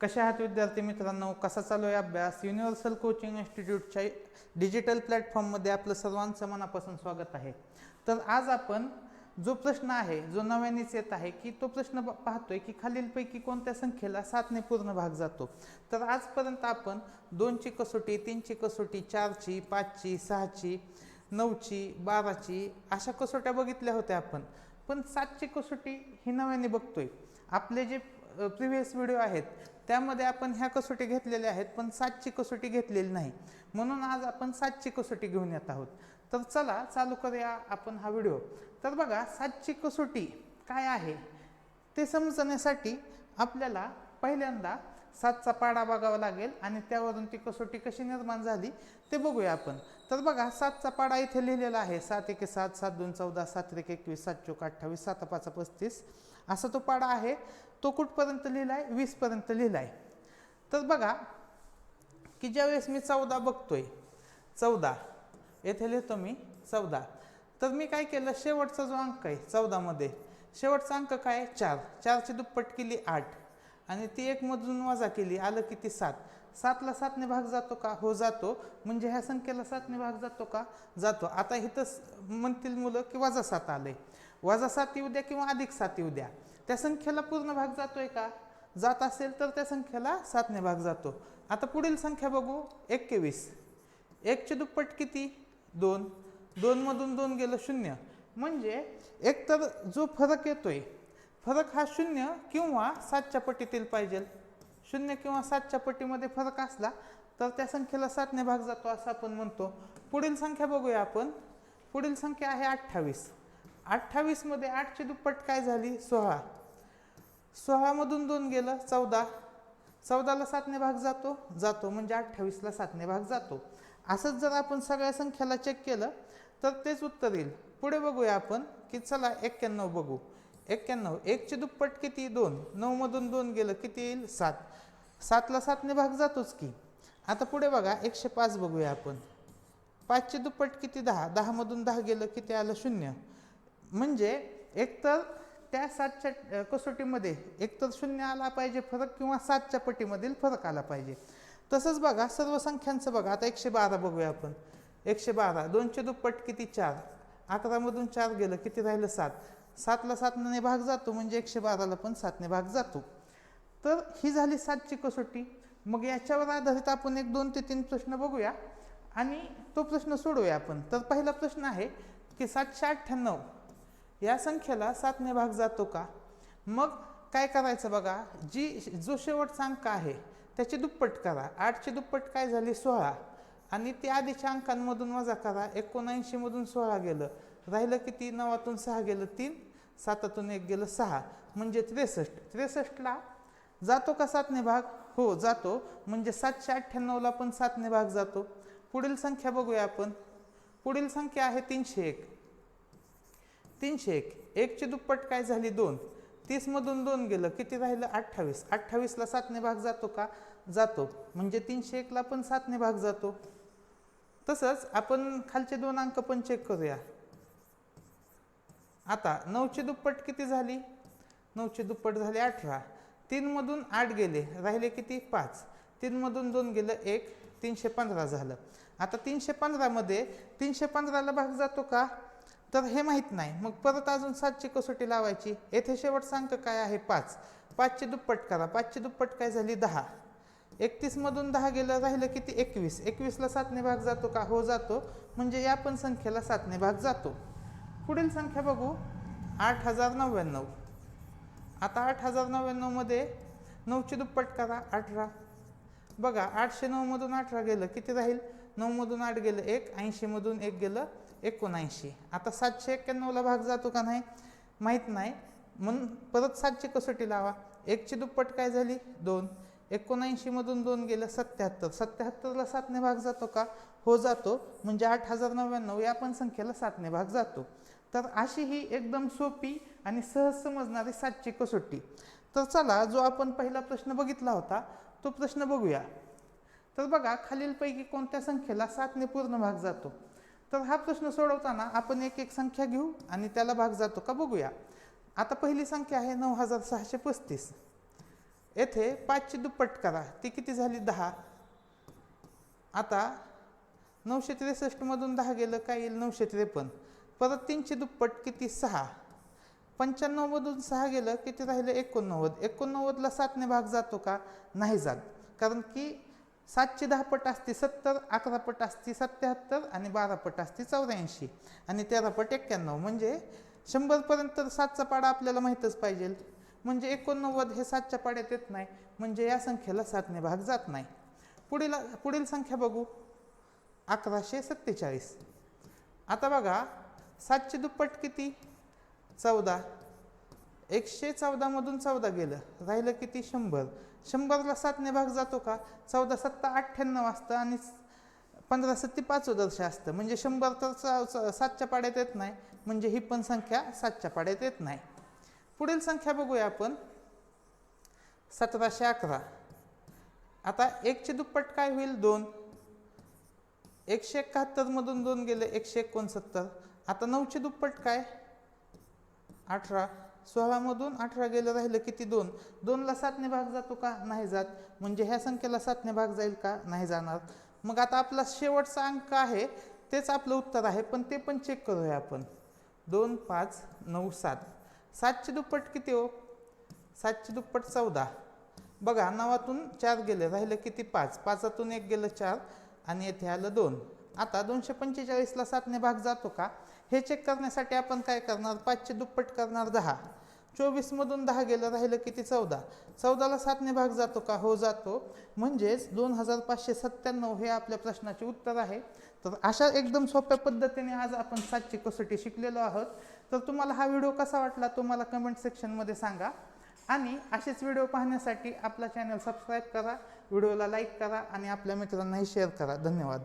कशा आहात विद्यार्थी मित्रांनो? कसा चालू आहे अभ्यास? युनिव्हर्सल कोचिंग इन्स्टिट्यूटच्या डिजिटल प्लॅटफॉर्ममध्ये आपलं सर्वांचं मनापासून स्वागत आहे. तर आज आपण जो प्रश्न आहे जो नव्यानेच येत आहे की तो प्रश्न पाहतोय की खालीलपैकी कोणत्या संख्येला सातने पूर्ण भाग जातो? तर आजपर्यंत आपण दोनची कसोटी तीनची कसोटी चारची पाचची सहाची नऊची बाराची अशा कसोट्या बघितल्या होत्या आपण. पण सातची कसोटी ही नव्याने बघतोय. आपले जे प्रिव्हियस व्हिडिओ आहेत. त्यामध्ये आपण ह्या कसोटी घेतलेल्या आहेत पण सातची कसोटी घेतलेली नाही. म्हणून आज आपण सातची कसोटी घेऊन येत आहोत. तर चला चालू करूया आपण हा व्हिडिओ तर बघा सातची कसोटी काय आहे? ते समजण्यासाठी आपल्याला पहिल्यांदा सातचा पाडा बघावा लागेल आणि त्यावरून ती कसोटी कशी निर्माण झाली ते बघूया आपण. तर बघा सातचा पाडा इथे लिहिलेला आहे. सात एके सात सात दोन चौदा सात एक एकवीस सात चोक अठ्ठावीस सात पाच पस्तीस. असा तो पाडा आहे. तो कुठपर्यंत लिहिला आहे वीसपर्यंत लिहिला आहे तर बघा की ज्यावेळेस मी चौदा बघतोय चौदा येथे लिहितो मी चौदा. तर मी काय केलं? शेवटचा जो अंक आहे चौदामध्ये शेवटचा अंक काय? चार. चारची दुप्पट केली आठ. आणि ती एक मधून वजा केली आलं किती सात. सातला सातने भाग जातो का? हो जातो. म्हणजे ह्या संख्येला सातने भाग जातो का? जातो. आता इथं म्हणतील मुलं की वजा सात आलं आहे वजा सात येऊ द्या किंवा अधिक सात येऊ द्या. त्या संख्येला पूर्ण भाग जातो आहे का? जात असेल तर त्या संख्येला सातने भाग जातो. आता पुढील संख्या बघू. एक्केवीस एकचे दुप्पट किती? दोन. दोनमधून दोन गेलं शून्य. म्हणजे एकतर जो फरक येतो आहे फरक हा शून्य किंवा सातच्या पटीतील पाहिजे. शून्य किंवा सातच्या पटीमध्ये फरक असला तर त्या संख्येला सातने भाग जातो असं आपण म्हणतो. पुढील संख्या बघूया आपण. पुढील संख्या आहे अठ्ठावीस. अठ्ठावीसमध्ये आठची दुप्पट काय झाली? सोळा. सोळामधून दोन गेलं चौदा. चौदाला सातने भाग जातो? जातो. म्हणजे अठ्ठावीसला सातने भाग जातो. असंच जर आपण सगळ्या संख्याला चेक केलं तर तेच उत्तर येईल. पुढे बघूया आपण की चला एक्क्याण्णव बघू. एक्क्याण्णव एकचे दुप्पट किती? दोन. नऊमधून दोन गेलं किती येईल? सात. सातला सातने भाग जातोच की. आता पुढे बघा एकशे पाच बघूया आपण. पाचचे दुप्पट किती? दहा. दहामधून दहा गेलं किती आलं? शून्य. म्हणजे एकतर त्या सातच्या कसोटीमध्ये एकतर शून्य आला पाहिजे फरक किंवा सातच्या पटीमधील फरक आला पाहिजे. तसंच बघा सर्व संख्यांचं बघा. आता एकशे बारा बघूया आपण. एकशे बारा. दोनशे दुप्पट किती? चार. अकरामधून चार गेलं किती राहिलं? सात. सातला सातने भाग जातो म्हणजे एकशे बाराला पण सातने भाग जातो. तर ही झाली सातची कसोटी. मग याच्यावर आधारित आपण एक दोन ते तीन प्रश्न बघूया आणि तो प्रश्न सोडवूया आपण. तर पहिला प्रश्न आहे की सातशे अठ्ठ्याण्णव या संख्येला सातने भाग जातो का? मग काय करायचं बघा जी जो शेवटचा अंक आहे त्याची दुप्पट करा. आठची दुप्पट काय झाली? सोळा. आणि त्या आधीच्या अंकांमधून वजा करा. एकोणऐंशीमधून सोळा गेलं. राहिलं किती? नवातून सहा गेलं तीन. सातातून एक गेलं सहा. म्हणजे त्रेसष्ट. त्रेसष्टला जातो का सातने भाग? हो जातो. म्हणजे सातशे अठ्ठ्याण्णवला पण सातने भाग जातो. पुढील संख्या बघूया आपण. पुढील संख्या आहे तीनशे एक. तीनशे एक. एकची दुप्पट काय झाली? दोन. तीसमधून दोन गेलं. किती राहिलं? अठ्ठावीस. अठ्ठावीसला सातने भाग जातो का? जातो. म्हणजे तीनशे एकला पण सातने भाग जातो. तसंच आपण खालचे दोन अंक पण चेक करूया. आता नऊची दुप्पट किती झाली? नऊची दुप्पट झाली अठरा. तीनमधून आठ गेले राहिले किती? पाच. तीनमधून दोन गेलं एक तीनशे पंधरा झालं. आता तीनशे पंधरामध्ये तीनशे पंधराला भाग जातो का? तर हे माहीत नाही. मग परत अजून सातची कसोटी लावायची? येथे शेवटचा अंक काय आहे? पाच. पाचशे दुप्पट करा. पाचचे दुप्पट काय झाली? दहा. एकतीसमधून दहा गेलं राहिलं किती? एकवीस. एकवीसला सातने भाग जातो का? हो जातो. म्हणजे या पण संख्येला सातने भाग जातो. पुढील संख्या बघू. आठ हजार नव्याण्णव. आता आठ हजार नव्याण्णवमध्ये नऊची दुप्पट करा. अठरा. बघा आठशे नऊमधून अठरा गेलं. किती राहील? नऊमधून आठ गेलं एक ऐंशीमधून एक गेलं एकोणऐंशी. आता सातशे एक्क्याण्णवला भाग जातो का नाही? माहीत नाही. म्हणून परत सातशे कसोटी लावा. एकची दुप्पट काय झाली? दोन. एकोणऐंशीमधून दोन गेलं सत्याहत्तर. सत्याहत्तरला सातने भाग जातो का? हो जातो. म्हणजे आठ हजार नव्याण्णव या पण संख्येला सातने भाग जातो. तर अशी ही एकदम सोपी आणि सहज समजणारी सातची कसोटी. तर चला जो आपण पहिला प्रश्न बघितला होता तो प्रश्न बघूया. तर बघा खालीलपैकी कोणत्या संख्येला सातने पूर्ण भाग जातो? तर हा प्रश्न सोडवताना आपण एक एक संख्या घेऊ आणि त्याला भाग जातो का बघूया. आता पहिली संख्या आहे नऊ हजार सहाशे पस्तीस. येथे पाचची दुप्पट करा. ती किती झाली? दहा. आता नऊशे त्रेसष्टमधून दहा गेलं काय येईल? नऊशे त्रेपन्न. परत तीनशे दुप्पट किती? सहा. पंच्याण्णवमधून सहा गेलं किती राहिलं? एकोणनव्वद. एकोणनव्वदला सातने भाग जातो का? नाही जात. कारण की सातशे दहा पट असते सत्तर अकरा पट असते सत्याहत्तर आणि बारा पट असते चौऱ्याऐंशी. आणि तेरा पट एक्क्याण्णव. म्हणजे शंभरपर्यंत तर सातचा पाडा आपल्याला माहीतच पाहिजे. म्हणजे एकोणनव्वद हे सातच्या पाड्यात येत नाही म्हणजे या संख्येला सातने भाग जात नाही. पुढील पुढील संख्या बघू. अकराशे सत्तेचाळीस. आता बघा सातशे दुप्पट किती? चौदा. एकशे चौदामधून चौदा गेलं राहिलं किती? शंभर. शंभरला सातने भाग जातो का? चौदा सत्ता अठ्ठ्याण्णव असतं आणि पंधरा सत्ती पाच उदर्श असतं. म्हणजे शंभर तर सातच्या पाड्यात येत नाही म्हणजे ही पण संख्या सातच्या पाड्यात येत नाही. पुढील संख्या बघूया आपण. सतराशे अकरा. आता एकचे दुप्पट काय होईल? दोन. एकशे एकाहत्तरमधून दोन गेले एकशे एकोणसत्तर. आता नऊचे दुप्पट काय? अठरा. सोळामधून अठरा गेलं राहिलं किती? दोन. दोनला सातने भाग जातो का? नाही जात. म्हणजे ह्या संख्येला सातने भाग जाईल का? नाही जाणार. मग आता आपला शेवटचा अंक आहे तेच आपलं उत्तर आहे पण ते पण चेक करूया आपण. दोन पाच नऊ सात. सातशे दुप्पट किती हो? सातशे दुप्पट चौदा. बघा नवातून चार गेले राहिलं किती? पाच. पाचातून एक गेलं चार आणि येथे आलं दोन. आता दोनशे पंचेचाळीसला सातने भाग जातो का? हे चेक करण्यासाठी आपण काय करणार? पाचशे दुप्पट करणार दहा. चोवीसमधून दहा गेलं राहिलं किती? चौदा. चौदाला सातने भाग जातो का? हो जातो. म्हणजेच दोन हजार पाचशे सत्त्याण्णव हे आपल्या प्रश्नाचे उत्तर आहे. तर अशा एकदम सोप्या पद्धतीने आज आपण सातची कसोटी शिकलेलो आहोत. तर तुम्हाला हा व्हिडिओ कसा वाटला तो मला कमेंट सेक्शनमध्ये सांगा. आणि असेच व्हिडिओ पाहण्यासाठी आपला चॅनल सबस्क्राईब करा व्हिडिओला लाईक करा आणि आपल्या मित्रांनाही शेअर करा. धन्यवाद.